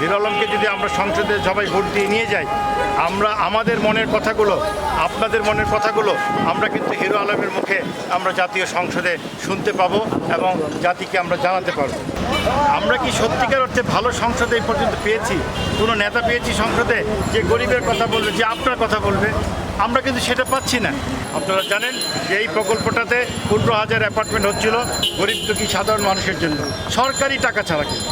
Hero আলমকে যদি আমরা সংসদে সবাই ভোট দিয়ে নিয়ে যাই, আমরা আমাদের মনের কথাগুলো, আপনাদের মনের কথাগুলো আমরা কিন্তু হিরো আলমের মুখে আমরা জাতীয় সংসদে শুনতে পাবো এবং জাতিকে আমরা জানাতে পারব। আমরা কি সত্যিকার অর্থে ভালো সংসদে এই পর্যন্ত পেয়েছি? কোনো নেতা পেয়েছি সংসদে যে গরিবের কথা বলবে, যে আপনার কথা বলবে? আমরা কিন্তু সেটা পাচ্ছি না। আপনারা জানেন যে এই প্রকল্পটাতে পনেরো হাজার অ্যাপার্টমেন্ট হচ্ছিল, গরিব দুঃখী সাধারণ মানুষের জন্য। সরকারি টাকা ছাড়া কিন্তু।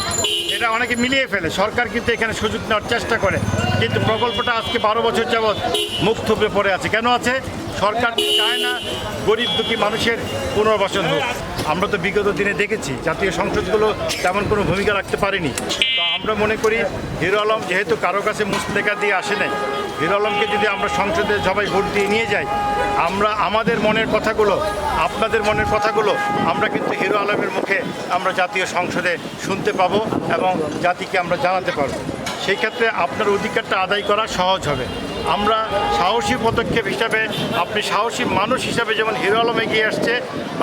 এটা অনেকে মিলিয়ে ফেলে। সরকার কিন্তু এখানে সুযোগ নেওয়ার চেষ্টা করে। কিন্তু প্রকল্পটা আজকে বারো বছর যাবৎ মুখ থুবড়ে পড়ে আছে। কেন আছে? সরকার চায় না গরিব দুঃখী মানুষের পুনর্বাসন হোক। আমরা তো বিগত দিনে দেখেছি জাতীয় সংসদগুলো তেমন কোনো ভূমিকা রাখতে পারেনি। তো আমরা মনে করি হিরো আলম যেহেতু কারও কাছে মুসলেখা দিয়ে আসে নাই, হিরো আলমকে যদি আমরা সংসদে সবাই ভোট দিয়ে নিয়ে যাই, আমরা আমাদের মনের কথাগুলো, আপনাদের মনের কথাগুলো আমরা কিন্তু হিরো আলমের মুখে আমরা জাতীয় সংসদে শুনতে পাবো এবং জাতিকে আমরা জানাতে পারব। সেই ক্ষেত্রে আপনার অধিকারটা আদায় করা সহজ হবে। আমরা সাহসী পদক্ষেপ হিসাবে, আপনি সাহসী মানুষ হিসাবে যেমন হিরো আলম এগিয়ে আসছে,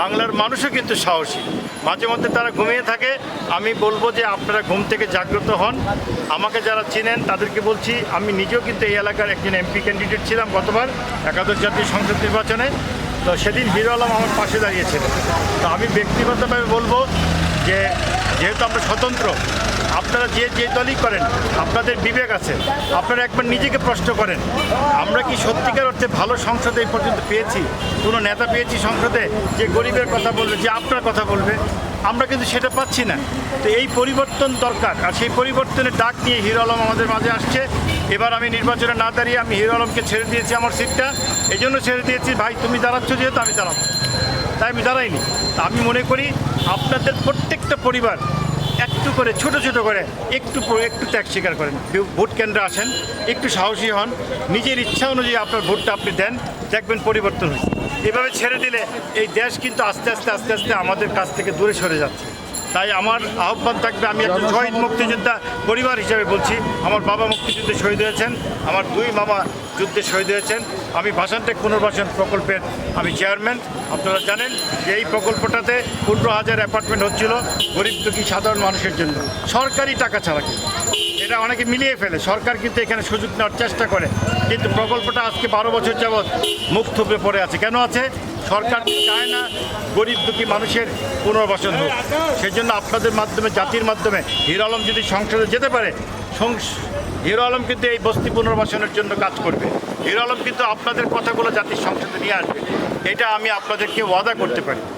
বাংলার মানুষও কিন্তু সাহসী। মাঝে মধ্যে তারা ঘুমিয়ে থাকে। আমি বলব যে আপনারা ঘুম থেকে জাগ্রত হন। আমাকে যারা চেনেন তাদেরকে বলছি, আমি নিজেও কিন্তু এই এলাকার একজন এমপি ক্যান্ডিডেট ছিলাম গতবার একাদশ জাতীয় সংসদ নির্বাচনে। তো সেদিন হিরো আলম আমার পাশে দাঁড়িয়েছিলেন তো আমি ব্যক্তিগতভাবে বলব যে, যেহেতু আমরা স্বতন্ত্র আপনারা যে যে দলই করেন, আপনাদের বিবেক আছে। আপনারা একবার নিজেকে প্রশ্ন করেন, আমরা কি সত্যিকার অর্থে ভালো সংসদে এই পর্যন্ত পেয়েছি? কোনো নেতা পেয়েছি সংসদে যে গরিবের কথা বলবে, যে আপনার কথা বলবে? আমরা কিন্তু সেটা পাচ্ছি না। তো এই পরিবর্তন দরকার, আর সেই পরিবর্তনের ডাক নিয়ে হিরো আলম আমাদের মাঝে আসছে। এবার আমি নির্বাচনে না দাঁড়িয়ে আমি হিরো আলমকে ছেড়ে দিয়েছি আমার সিটটা। এই জন্য ছেড়ে দিয়েছি, ভাই, তুমি দাঁড়াচ্ছ যেহেতু আমি দাঁড়াবো। তাই আমি দাঁড়াইনি। তা আমি মনে করি, আপনাদের প্রত্যেকটা পরিবার একটু করে, ছোট ছোট করে, একটু একটু ত্যাগ স্বীকার করেন। ভোট কেন্দ্রে আসেন, একটু সাহসী হন, নিজের ইচ্ছা অনুযায়ী আপনার ভোটটা আপনি দেন, দেখবেন পরিবর্তন হয়েছে। এভাবে ছেড়ে দিলে এই দেশ কিন্তু আস্তে আস্তে আস্তে আস্তে আমাদের কাছ থেকে দূরে সরে যাচ্ছে। তাই আমার আহ্বান থাকবে আমি একজন শহীদ মুক্তিযোদ্ধা পরিবার হিসেবে বলছি। আমার বাবা মুক্তিযুদ্ধে শহীদ হয়েছেন আমার দুই মামা যুদ্ধে শহীদ হয়েছেন। আমি ভাষানটেক পুনর্বাসন প্রকল্পের আমি চেয়ারম্যান। আপনারা জানেন যে এই প্রকল্পটাতে পনেরো হাজার অ্যাপার্টমেন্ট হচ্ছিল গরিব দুঃখী সাধারণ মানুষের জন্য। সরকারি টাকা ছাড়া কিন্তু। এটা অনেকে মিলিয়ে ফেলে সরকার কিন্তু এখানে সুযোগ নেওয়ার চেষ্টা করে। কিন্তু প্রকল্পটা আজকে বারো বছর যাবৎ মুখ থুবড়ে পড়ে আছে। কেন আছে? সরকার চায় না গরিব দুঃখী মানুষের পুনর্বাসন হোক। সেই জন্য আপনাদের মাধ্যমে, জাতির মাধ্যমে হিরো আলম যদি সংসদে যেতে পারে হিরো আলম কিন্তু এই বস্তি পুনর্বাসনের জন্য কাজ করবে। হিরো আলম কিন্তু আপনাদের কথাগুলো জাতির সংসদে নিয়ে আসবে। এটা আমি আপনাদেরকে ওয়াদা করতে পারি।